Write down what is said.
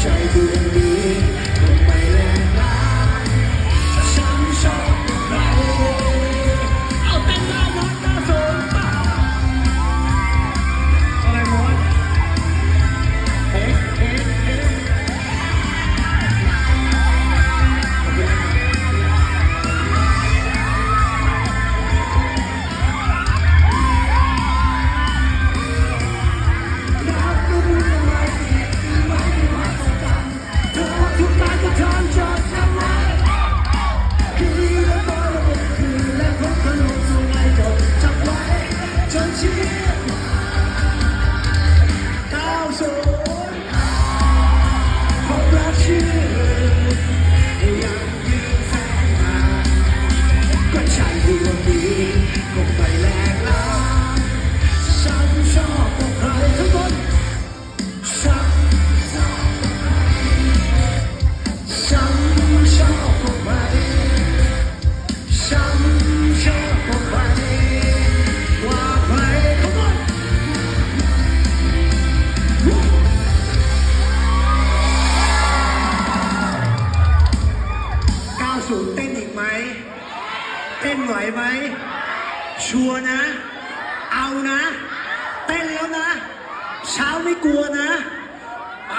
Chinese food. ต้นอีกไหม เต้นไหวไหม ชัวร์นะ เอานะ เต้นแล้วนะ เช้าไม่กลัวนะ ไป